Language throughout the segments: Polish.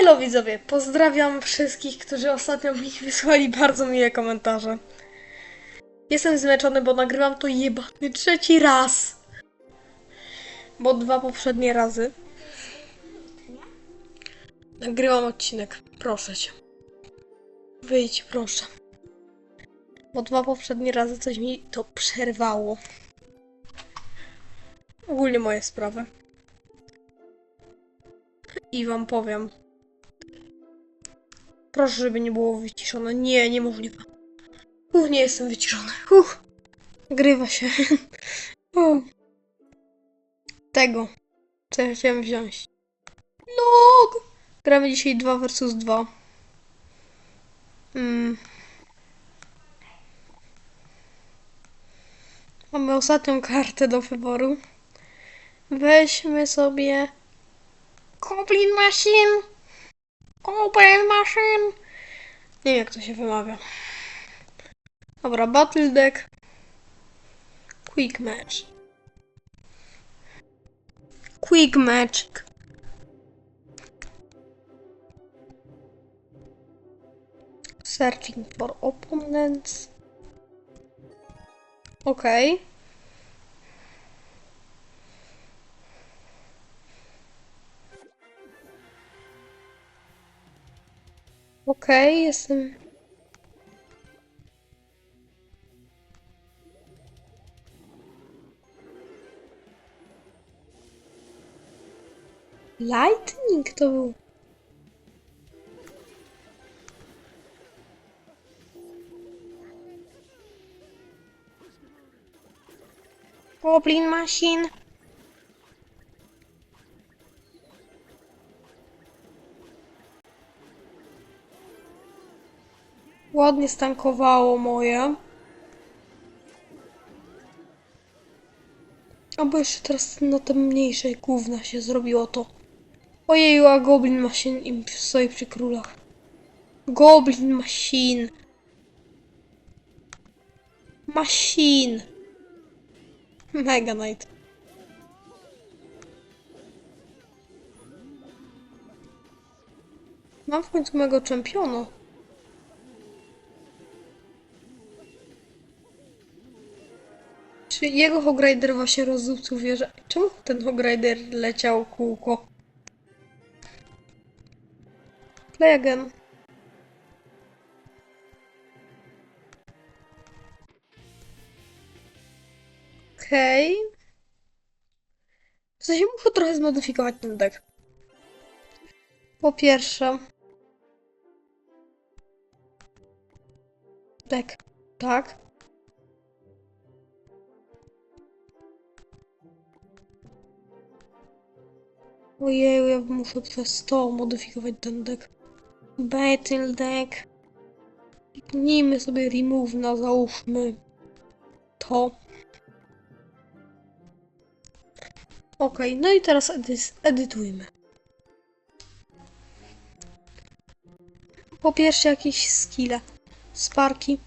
Elo widzowie, pozdrawiam wszystkich, którzy ostatnio mi wysłali bardzo miłe komentarze. Jestem zmęczony, bo nagrywam to jebany trzeci raz. Bo dwa poprzednie razy. Nagrywam odcinek, proszę cię. Wyjdź, proszę. Bo dwa poprzednie razy coś mi to przerwało. Ogólnie moje sprawy. I wam powiem. Proszę, żeby nie było wyciszone. Nie, niemożliwe. Uch, nie jestem wyciszony. Uch, grywa się. Uch. Tego, co ja chciałem wziąć. Log! Gramy dzisiaj 2 versus 2. Mm. Mamy ostatnią kartę do wyboru. Weźmy sobie Goblin Machine! Goblin Machine! Nie wiem jak to się wymawia. Dobra, Battle Deck. Quick Match. Quick Match. Searching for opponents. Okej. Okej, jestem. Lightning to był. Goblin Machine. Ładnie stankowało moje. Albo jeszcze teraz na te mniejsze gówna się zrobiło to. Ojeju, a Goblin Machine im stoi przy królach. Goblin Machine. Machine. Mega Knight. Mam w końcu mego czempiona. Czy jego Hogrider właśnie rozdupcył wieżę? Czemu ten Hogrider leciał kółko? Play again. Okej. Okay. W sensie muszę trochę zmodyfikować ten deck. Po pierwsze... Deck. Tak. Ojej, ja muszę przez to modyfikować ten deck. Battle deck. Kliknijmy sobie remove na załóżmy to. Ok, no i teraz edy edytujmy. Po pierwsze jakieś skille. Sparki.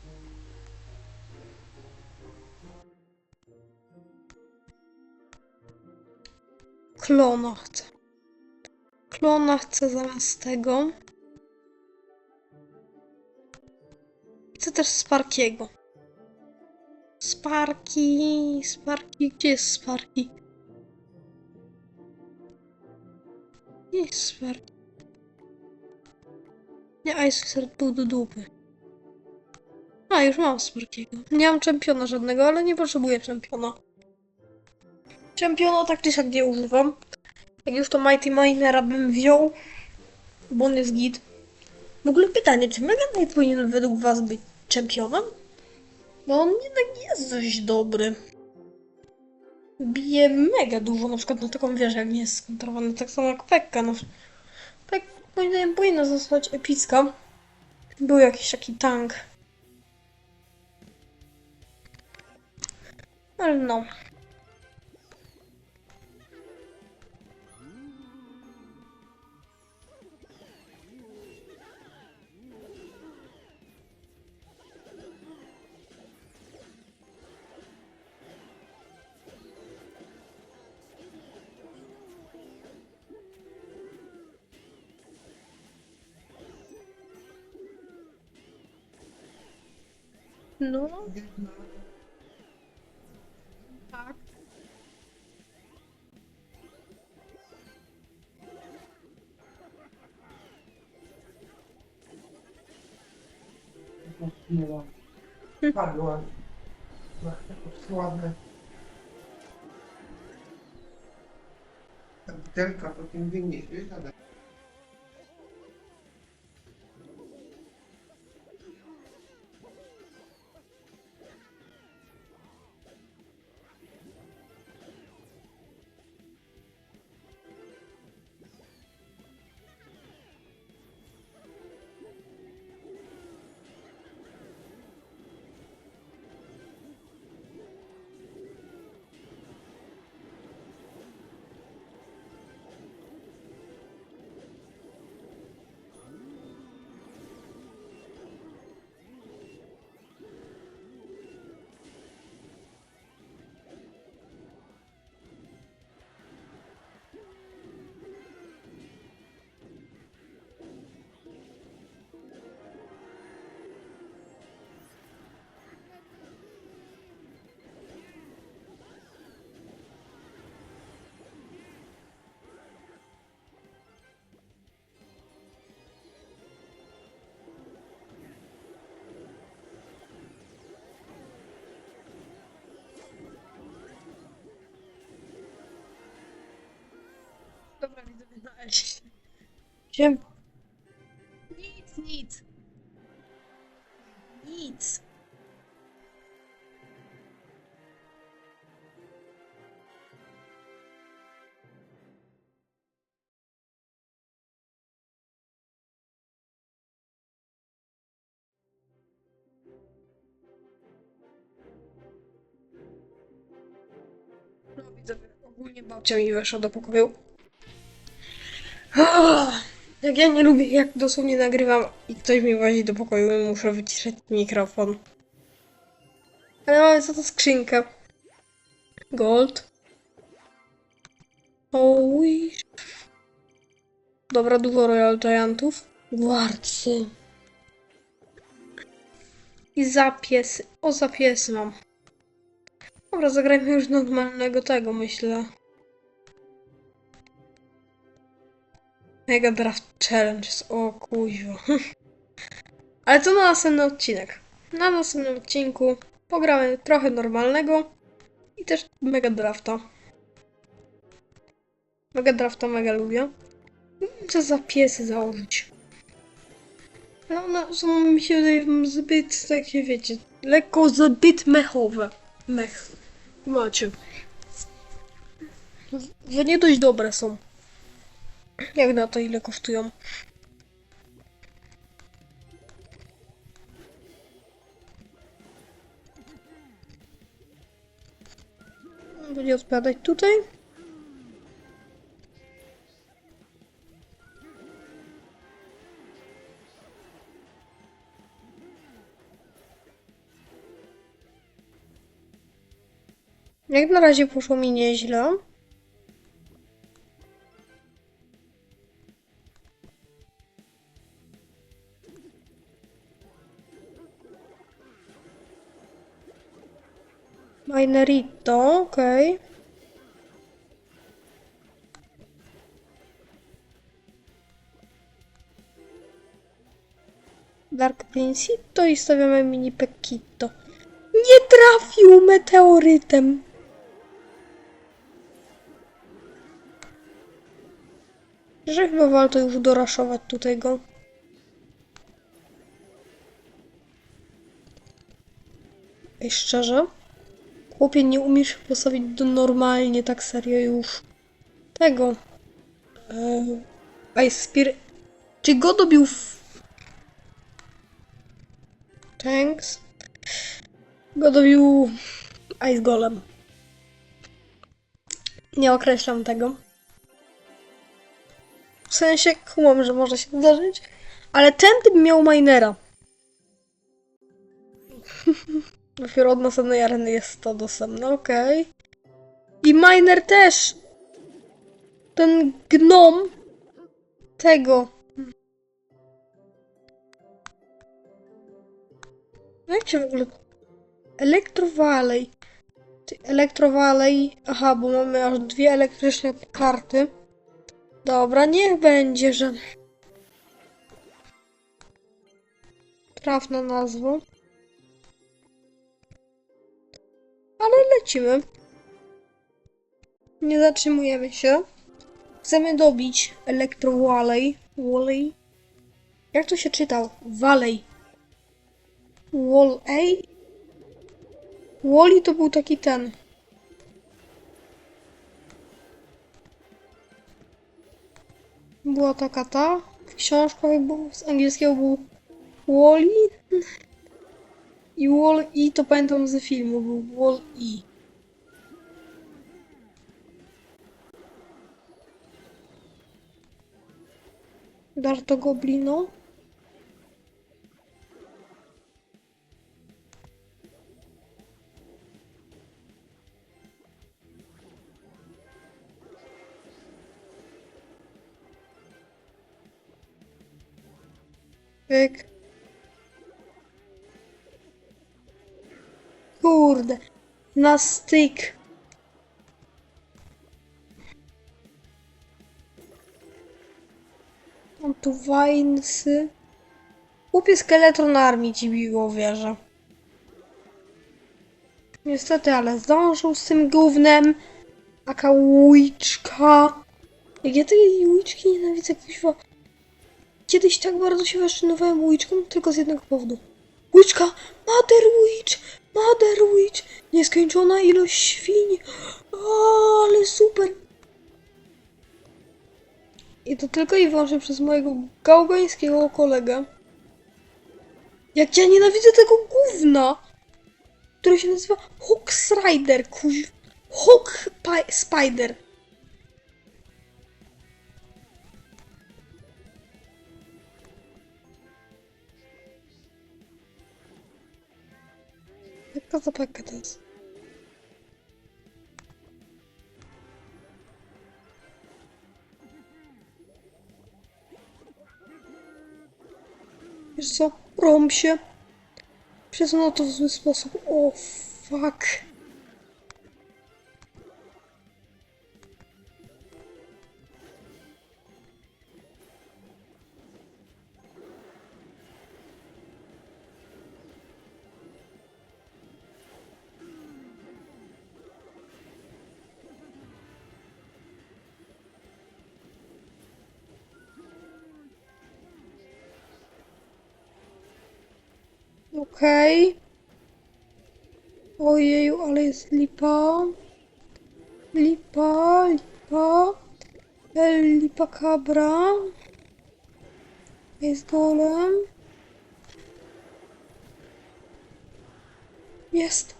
Klona chcę. Klona chcę zamiast tego. Chcę też Sparkiego. Sparki, Sparki, gdzie jest Sparki? Gdzie jest Sparki? Nie, Ice był do dupy. A, już mam Sparkiego. Nie mam czempiona żadnego, ale nie potrzebuję czempiona. Czempiona tak czy siak nie używam. Jak już to Mighty Minera bym wziął, bo on jest git. W ogóle pytanie, czy Mega Knight powinien według was być czempionem? Bo on jednak jest dość dobry. Bije mega dużo, na przykład na taką wieżę, jak nie jest skontrowany, tak samo jak Pekka. No. Pek moim zdaniem powinna zostać epicka. Był jakiś taki tank. Ale no. No. Tak. Nie. Padła. No, jakoś ładne. Ta butelka to tym wyniesie, ale... Dobra, widzę na S. Siem. Nic, nic. Nic. No ogólnie babcia mi weszła do pokoju. Jak ja nie lubię, jak dosłownie nagrywam i ktoś mi łazi do pokoju muszę wyciszać mikrofon. Ale mamy za to skrzynkę. Gold. Oj. Dobra, dużo Royal Giantów. Guardcy. I zapiesy. O, zapiesy mam. Dobra, zagrajmy już normalnego tego, myślę. Mega Draft Challenge. O kuźwa. Ale to na następny odcinek. Na następnym odcinku pogramy trochę normalnego i też Mega Drafta. Mega Drafta mega lubię. Co za piesy założyć. Ale one są mi się wydaje zbyt takie wiecie, lekko zbyt mechowe. Mech. Macie. Że nie dość dobre są. Jak na to ile kosztują? Będzie odpadać tutaj. Jak na razie poszło mi nieźle. Principito i stawiamy mini Pekito. Nie trafił meteorytem! Że chyba warto już doraszować tutaj go. Ej, szczerze? Chłopie, nie umiesz postawić do normalnie, tak serio już. Tego. Eee, Ice Spirit. Czy go dobił. Thanks. Go dobił Ice Golem. Nie określam tego. W sensie, kumam, że może się zdarzyć. Ale ten typ miał minera. Dopiero od następnej areny jest to dostępne, okej. I miner też! Ten gnom tego. No w ogóle Electro. Aha, bo mamy aż dwie elektryczne karty. Dobra, niech będzie, że... Trafna nazwa. Ale lecimy. Nie zatrzymujemy się. Chcemy dobić Electro Valley. Valley. Jak to się czytał? Valley. Wall-A? Wally to był taki ten. Była taka ta. W książkach z angielskiego był Wally. I Wall-E to pamiętam ze filmu. Był Wall-E. Darto Goblino. Pyk. Kurde. Na styk. Mam tu wajnsy. Kupię skeletron armii ci biło wierzę. Niestety, ale zdążył z tym gównem. Taka łyczka. Jak ja tej łyczki nienawidzę, kuźwa. Kiedyś tak bardzo się fascynowałem łyczką, tylko z jednego powodu. Łyczka! Mother Witch! Mother Witch! Nieskończona ilość świń! O, ale super! I to tylko i wyłącznie przez mojego gałgańskiego kolegę. Jak ja nienawidzę tego gówna! Które się nazywa Hawk Rider, kuź... Hawk Pi- Spider. Jaka zapaka to jest? Wiesz co? Rąb się. Przesunął to w zły sposób. O, fuck. Okej. Ojeju, ale jest lipa. Lipa, lipa. Lipa cabra. Jest golem. Jest.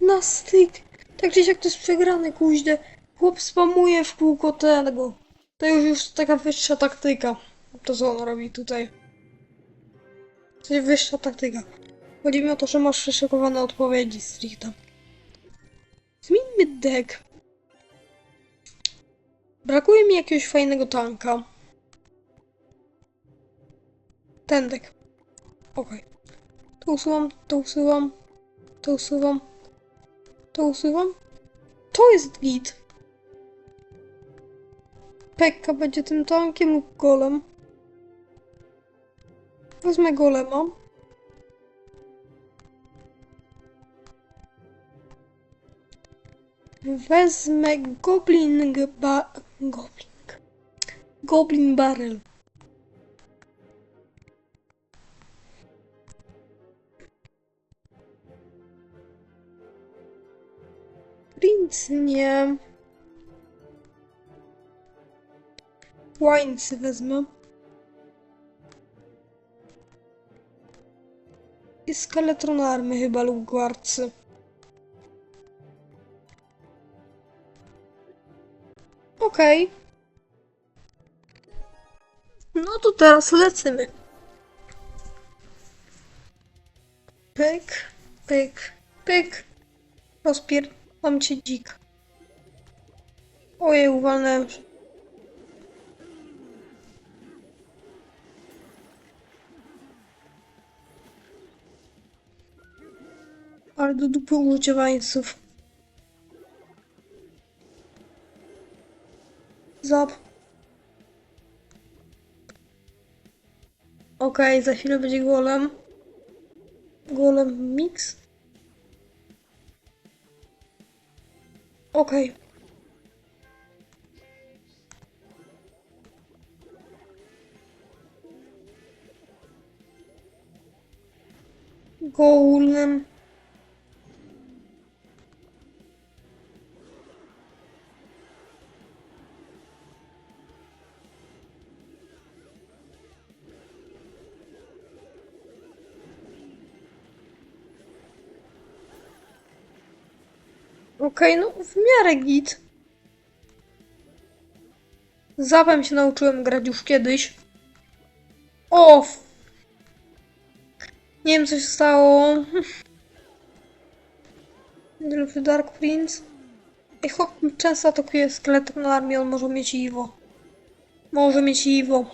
Na styk. Tak czy siak to jest przegrane, kuźde. Chłop spamuje w kółko tego. To już już taka wyższa taktyka. To co on robi tutaj. To jest wyższa taktyka. Chodzi mi o to, że masz przyszykowane odpowiedzi stricte. Zmieńmy deck. Brakuje mi jakiegoś fajnego tanka. Ten deck. Okej. To usuwam, to usuwam, to usuwam, to usuwam. To jest git. Pekka będzie tym tankiem lub golem. Wezmę golema. Wezmę Goblin ba... Goblin. Goblin Barrel. Prince nie. Wines wezmę. I skeletron army chyba lub guardcy. Okej. No to teraz lecimy. Pyk, pyk, pyk. Rozpier... Mam cię dzik. Ojej, uwalnąłem się. Ale do dupy uciewańców. Zap. Okej, za chwilę będzie golem. Golem mix. Okej. Golem. Okej, no w miarę git. Zapem się nauczyłem grać już kiedyś. O! Nie wiem co się stało. Delphi Dark Prince. I chłop często atakuje skeletem na armię, on może mieć Iwo. Może mieć Iwo.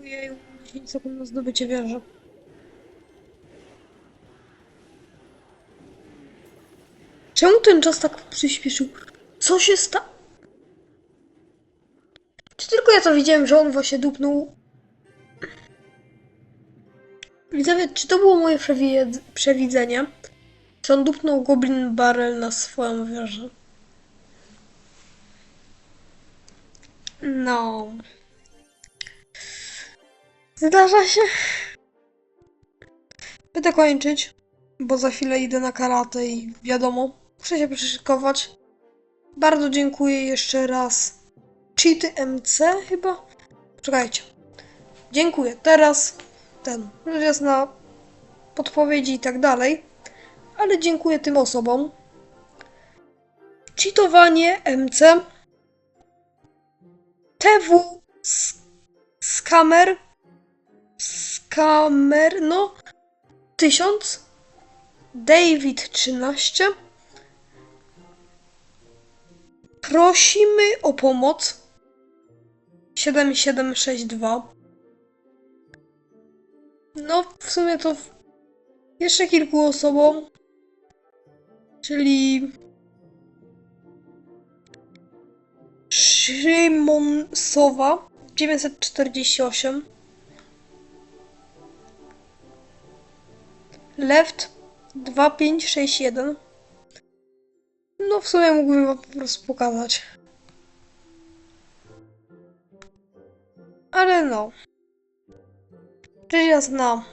Ojej, 10 sekund na zdobycie wieży. Czemu ten czas tak przyspieszył? Co się stało? Czy tylko ja to widziałem, że on właśnie dupnął? Widzowie, czy to było moje przewi- przewidzenie? Czy on dupnął Goblin Barrel na swoją wieżę? No. Zdarza się. Będę kończyć, bo za chwilę idę na karate i wiadomo, muszę się przyszykować. Bardzo dziękuję jeszcze raz. Cheaty MC chyba? Czekajcie. Dziękuję. Teraz ten. Rzecz jasna podpowiedzi i tak dalej. Ale dziękuję tym osobom. Cheatowanie MC. TW Skamer Skamer, no 1000 David 13 Prosimy o pomoc. 7762 No, w sumie to jeszcze kilku osobom, czyli Szymon Sowa 948 Left 2561 No w sumie mógłbym wam po prostu pokazać. Ale no. Rzecz jasna.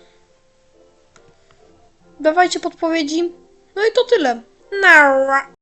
Dawajcie podpowiedzi. No i to tyle. Nara.